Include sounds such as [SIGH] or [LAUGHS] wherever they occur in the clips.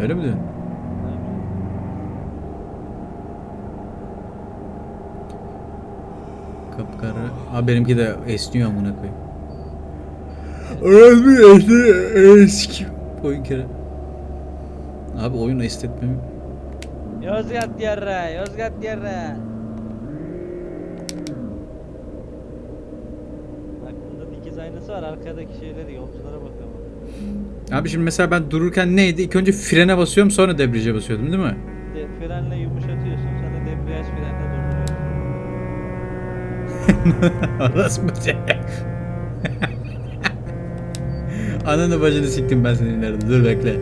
Öyle mi diyorsun? Kapkara. Abi benimki de esniyor amına koyayım. Öğrenmiyor işte eski. Oyun kere. Abi oyun estetmem. Yozgat yarra, Yozgat yarra. Aklında dikiz aynası var, arkadaki şeyleri yolculara bakalım. Abi şimdi mesela ben dururken neydi? İlk önce frene basıyorum sonra debriyaja basıyordum değil mi? De, frenle yumuşatıyorsun, sonra debriyaj frenle durduruyorsun. [LAUGHS] Orası mı şey? [LAUGHS] Ananı bacını siktim ben senin ileride. Dur bekle.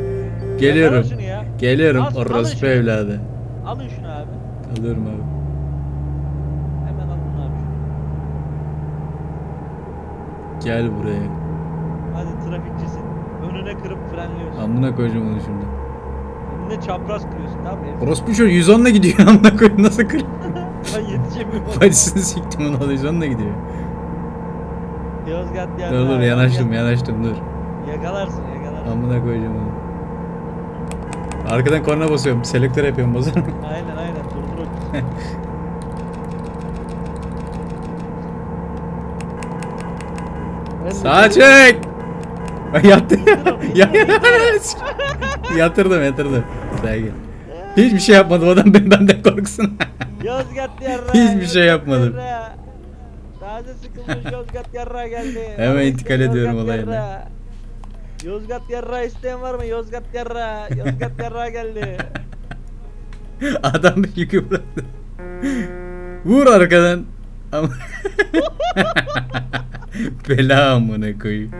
Geliyorum. Ya. Geliyorum Al- orospu evladı. Alın şunu abi. Alıyorum abi. Hemen alın abi şunu. Gel buraya. Önüne kırıp frenliyorsun. Amına koyacağım onu şimdi. Önüne çapraz kırıyorsun tamam mı? Orospu şu 110'la gidiyor [LAUGHS] amına koyayım nasıl kır? [LAUGHS] ben yetişemiyorum. Bacısını siktim onu 110'la gidiyor. Yozgat yarra. Dur dur yanaştım yanaştım dur. Yakalarsın yakalarsın. Amına koyacağım onu. Arkadan korna basıyorum. Selektör yapıyorum bozar? [LAUGHS] Aynen aynen durdur Sağa çek. Ay [LAUGHS] yattı. ya, [LAUGHS] yatırdım yatırdım. Sakin. Hiçbir şey yapmadım adam ben benden korksun. [LAUGHS] Yozgat yarra. Hiçbir şey yapmadım. yarra. Taze sıkılmış Yozgat yarra geldi. Hemen intikal ediyorum olayına. Yozgat yarra isteyen var mı? Yozgat yarra. Yozgat yarra geldi. adam bir yükü bıraktı. Vur arkadan. Ama... Bela amına koyayım.